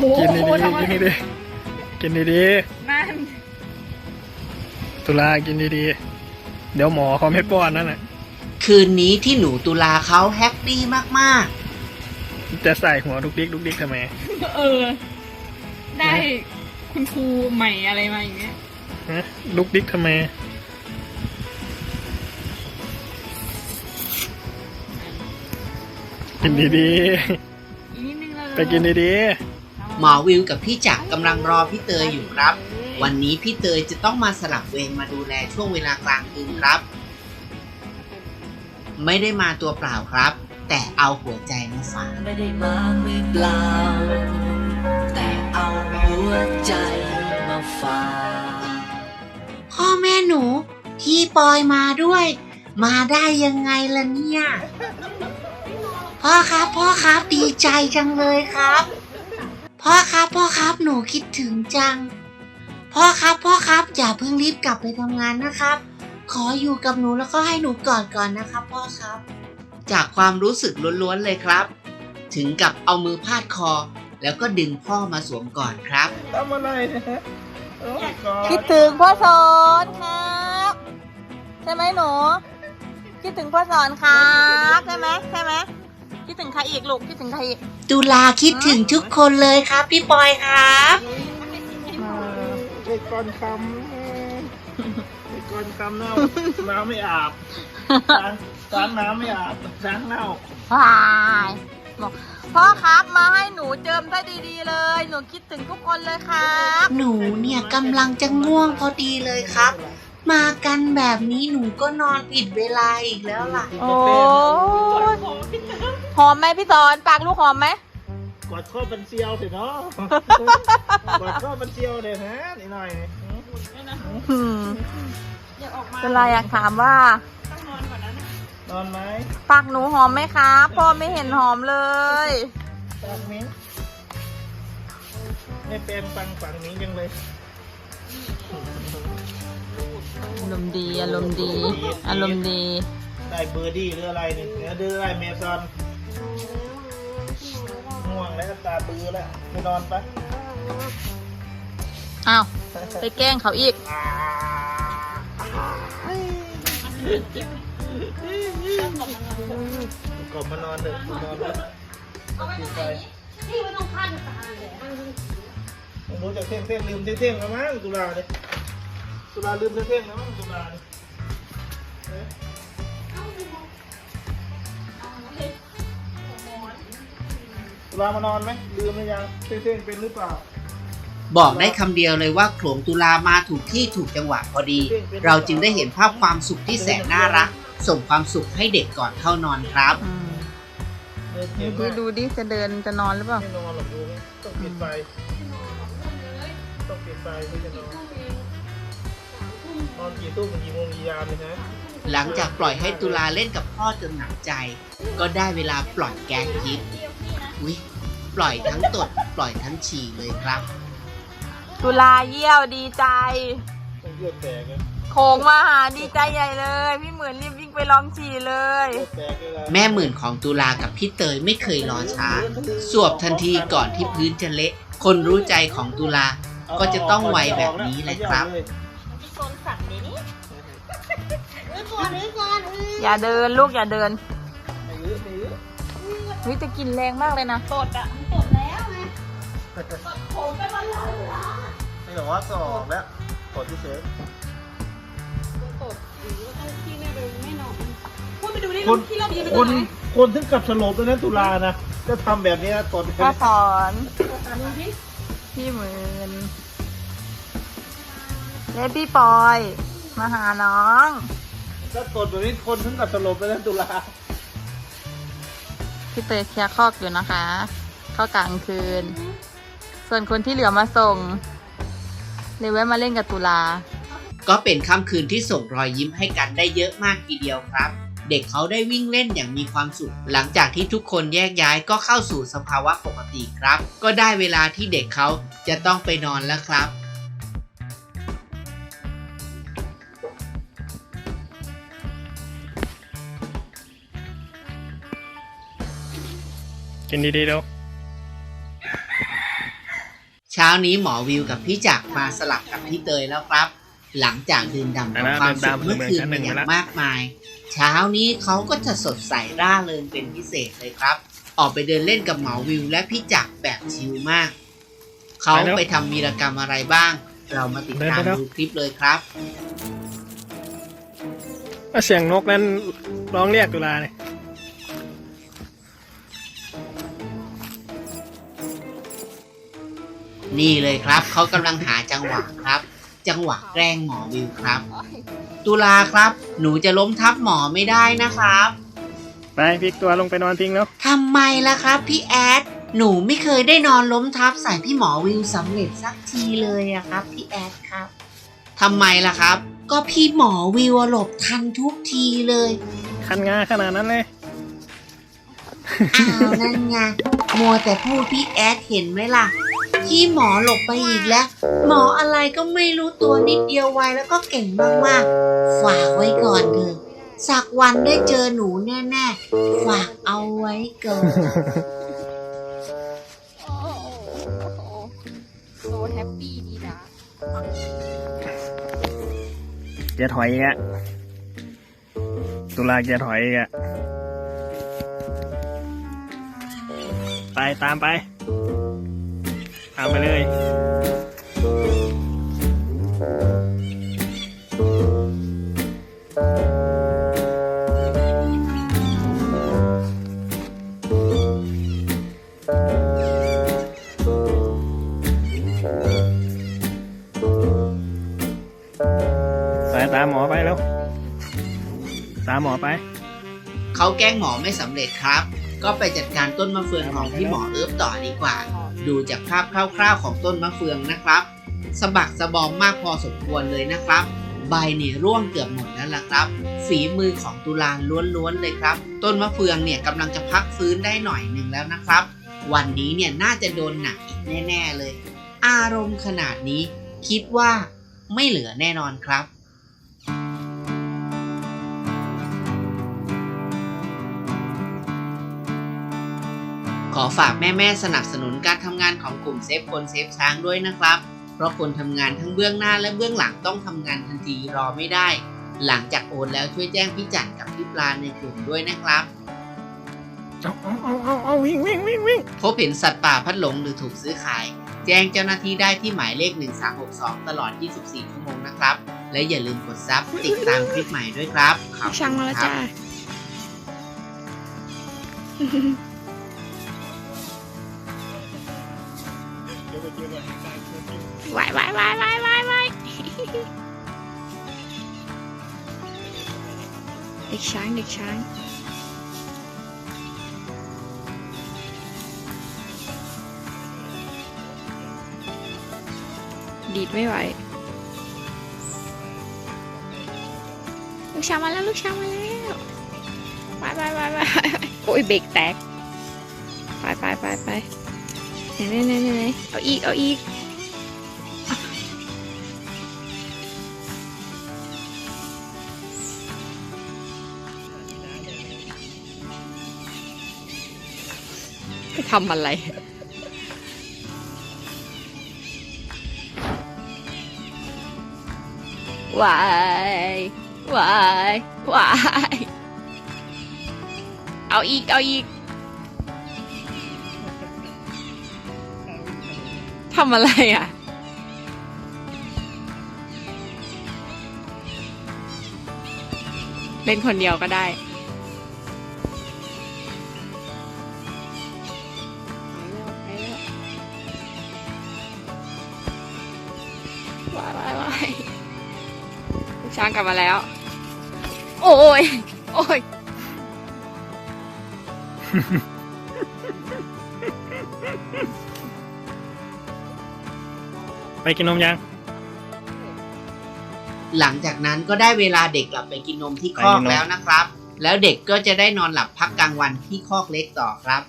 โอ้โหกินดีๆทำไมกินดีๆกินดีนั่นๆตุลากินดีๆเดี๋ยวหมอเขาไม่ป้อนนั่นแหละคืนนี้ที่หนูตุลาเขาแฮปปี้มากจะใส่หัวดุกดิกดุกดิกทำไม เออ ได้คุณครูใหม่อะไรมาอย่างเงี้ยฮะดุกดิกทำไม กินดีอีกนิดนึงเลยๆไปกินดีๆ หมอวิวกับพี่จักรกำลังรอพี่เตยอยู่ครับ วันนี้พี่เตยจะต้องมาสลับเวรมาดูแลช่วงเวลากลางคืนครับ ไม่ได้มาตัวเปล่าครับ แต่เอาหัวใจมาฝากไม่ได้มามือเปล่า แต่เอาหัวใจมาฝากพ่อแม่หนู พี่ปอยมาด้วย มาได้ยังไงล่ะเนี่ย พ่อครับ พ่อครับดีใจจังเลยครับ พ่อครับพ่อครับหนูคิดถึงจัง พ่อครับพ่อครับอย่าเพิ่งรีบกลับไปทำงานนะครับ ขออยู่กับหนูแล้วก็ให้หนูกอดก่อนนะครับ พ่อครับ จากความรู้สึกล้วนๆเลยครับ ถึงกับเอามือพาดคอ แล้วก็ดึงพ่อมาสวมกอดครับๆทำอะไรนะฮะโอ้ยก่อนคิดถึงพ่อสอนครับ ใช่ไหมหนู คิดถึงพ่อสอนครับใช่ไหมใช่ไหมคิดถึงใครอีกลูกคิดถึงใครอีก ตุลาคิดถึงทุกคนเลยครับ พี่ปอยครับไอ้ก้อนคำไอ้ก้อนคำเน่าน้ำไม่อาบล้างล้างน้ำไม่อาบล้างเน่าวายบอกพ่อครับมาให้หนูเจิมได้ดีๆเลย หนูคิดถึงทุกคนเลยครับ หนูเนี่ยกำลังจะง่วงพอดีเลยครับ มากันแบบนี้หนูก็นอนผิดเวลาอีกแล้วล่ะ โอ้ยห อมไหมพี่สอนปากลูกหอมไหมกดข้อบันเซียวสิเนาะกดข้อบันเซียวเลยนะนิดหน่อยอืมอยากออกมาเป็นไรอยากถามว่าต้องนอนก่อนนะนอนไหมปากหนูหอมไหมครับพ่อไม่เห็นหอมเลยฟังมิ้งไม่เป็นฟังฝั่งนี้ยังเลยอารมณ์ดีอารมณ์ดีอารมณ์ดี ได้เบอร์ดี้หรืออะไรนี่เดี๋ยวดื้ออะไรเมซอน ง่วงแล้วตาบื้อแล้วไปนอนปะอ้าวไปแกล้งเขาอีกกบมานอนเถอะมานอนเถอะปิดไฟนี่ไม่ต้องคาดตาเลยไม่รู้จะเท่งเท่งลืมเท่งเท่งแล้วมั้งตุลาเนี่ยตุลาลืมเท่งเท่งแล้วมั้งตุลาเนี่ย ตุลามานอนไหมลืมหรือยังเท่งเท่งเป็นหรือเปล่า บอกได้คำเดียวเลยว่าโขลงตุลามาถูกที่ถูกจังหวะพอดี เราจึงได้เห็นภาพความสุขที่แสนน่ารัก ส่งความสุขให้เด็กก่อนเข้านอนครับ อืมเดินเห็นไหมดูดูดิจะเดินจะนอนหรือเปล่า ไม่นอนหรอกดูไหมต้องปิดไฟต้องปิดไฟเพื่อจะนอนนอนกี่ทุ่มกี่โมงกี่ยามเลยนะหลังจากปล่อยให้ตุลาเล่นกับพ่อจนหนักใจ ก็ได้เวลาปล่อยแกงพิษ อุ๊ยปล่อยทั้งตด ปล่อยทั้งฉี่เลยครับ ตุลาเยี่ยวดีใจ ต้องเลือดแตกนะโขงมาหาดีใจใหญ่เลย พี่เหมือนรีบวิ่งไปลองฉี่เลย เลือดแตกเลยล่ะแม่หมื่นของตุลากับพี่เตยไม่เคยรอช้า สวบทันทีก่อนที่พื้นจะเละ คนรู้ใจของตุลา ก็จะต้องไวแบบนี้เลยครับอย่าเดินลูกอย่าเดิน ไม่เยอะไม่เยอะเฮ้ยจะกินแรงมากเลยนะตดอะไม่หรอกว่าสอบแล้วกดที่เฉยตดหรือว่าต้องที่แม่เดินไม่นอนพูดไปดูดิคนที่เราดีไปคนคนถึงกับสลบแล้วนะตุลานะจะทำแบบนี้นะตดพ่อสอนดูดิพี่เหมือนเล่พี่ปอย มาหาน้อง ถ้าตดแบบนี้คนถึงกับสลบแล้วนะตุลา พี่เตยเคลียร์คอกอยู่นะคะเข้ากลางคืน ส่วนคนที่เหลือมาส่งเลยแวะมาเล่นกับตุลา ก็เป็นค่ำคืนที่ส่งรอยยิ้มให้กันได้เยอะมากทีเดียวครับ เด็กเขาได้วิ่งเล่นอย่างมีความสุข หลังจากที่ทุกคนแยกย้ายก็เข้าสู่สภาวะปกติครับ ก็ได้เวลาที่เด็กเขาจะต้องไปนอนแล้วครับ กินดีๆเดี๋ยวเช้านี้หมอวิวกับพี่จักรมาสลับกับพี่เตยแล้วครับ หลังจากดื่มด่ำกับความสุขเมื่อคืนมาอย่างมากมาย เช้านี้เขาก็จะสดใสร่าเริงเป็นพิเศษเลยครับ ออกไปเดินเล่นกับหมอวิวและพี่จักรแบบชิลมาก เขาไปทำวีรกรรมอะไรบ้าง เรามาติดตามดูคลิปเลยครับเสียงนกนั้นร้องเรียกตุลาเนี่ย นี่เลยครับเขากำลังหาจังหวะครับ จังหวะแกล้งหมอวิวครับ ตุลาครับ หนูจะล้มทับหมอไม่ได้นะครับไปพลิกตัวลงไปนอนทิ้งแล้ว ทำไมล่ะครับพี่แอด หนูไม่เคยได้นอนล้มทับใส่พี่หมอวิวสำเร็จสักทีเลยอะครับพี่แอดครับทำไมล่ะครับ ก็พี่หมอวิวอะหลบทันทุกทีเลย คันงาขนาดนั้นเลย อ้าวนั่นไงมัวแต่พูดพี่แอดเห็นไหมล่ะ พี่หมอหลบไปอีกแล้ว หมออะไรก็ไม่รู้ตัวนิดเดียวไวแล้วก็เก่งมากๆ ฝากไว้ก่อนเถอะสักวันได้เจอหนูแน่ๆ ฝากเอาไว้ก่อนโอ้โหโซแฮปปี้ดีนะแกถอยอีกอะตุลาแกถอยอีกอะไปตามไป ตามไปเลยไปตามหมอไปแล้ว ตามหมอไป เขาแกล้งหมอไม่สำเร็จครับ ก็ไปจัดการต้นมะเฟืองของพี่หมอเอิบต่อดีกว่า ดูจากภาพคร่าวๆของต้นมะเฟืองนะครับสะบักสะบอมมากพอสมควรเลยนะครับ ใบเนี่ยร่วงเกือบหมดแล้วล่ะครับ ฝีมือของตุลาล้วนๆเลยครับ ต้นมะเฟืองเนี่ยกำลังจะพักฟื้นได้หน่อยหนึ่งแล้วนะครับ วันนี้เนี่ยน่าจะโดนหนักอีกแน่ ๆเลย อารมณ์ขนาดนี้คิดว่าไม่เหลือแน่นอนครับ ขอฝากแม่ๆสนับสนุนการทำงานของกลุ่มเซฟคนเซฟช้างด้วยนะครับ เพราะคนทำงานทั้งเบื้องหน้าและเบื้องหลังต้องทำงานทันทีรอไม่ได้ หลังจากโอนแล้วช่วยแจ้งพี่จันกับพี่ปลาในกลุ่มด้วยนะครับเอาเอาเอาเอาเอาวิ่งวิ่งวิ่งวิ่งพบเห็นสัตว์ป่าพัดหลงหรือถูกซื้อขาย แจ้งเจ้าหน้าที่ได้ที่หมายเลข 1362 ตลอด 24 ชั่วโมงนะครับ และอย่าลืมกดซับติดตามคลิปใหม่ด้วยครับขอบคุณช่างมาแล้วครัจ้า บ วายวายวายวายวายวายเด็กช้างเด็กช้างดีดไม่ไหว ลูกช้างมาแล้วลูกช้างมาแล้วไปไปไปไปโอ้ยเบรกแตก ไปไปไปไปไหนไหนไหนไหนไหนเอาอีก เอาอีก ทำอะไร วายวายวาย เอาอีก เอาอีก ทำอะไรอะ เล่นคนเดียวก็ได้ ช้างกลับมาแล้ว โอ้ย โอ้ย ไปกินนมยัง หลังจากนั้นก็ได้เวลาเด็กกลับไปกินนมที่คอกไปกินนม แล้วนะครับ แล้วเด็กก็จะได้นอนหลับพักกลางวันที่คอกเล็กต่อครับ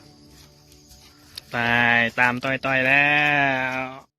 ไปตามต่อยต่อยๆแล้ว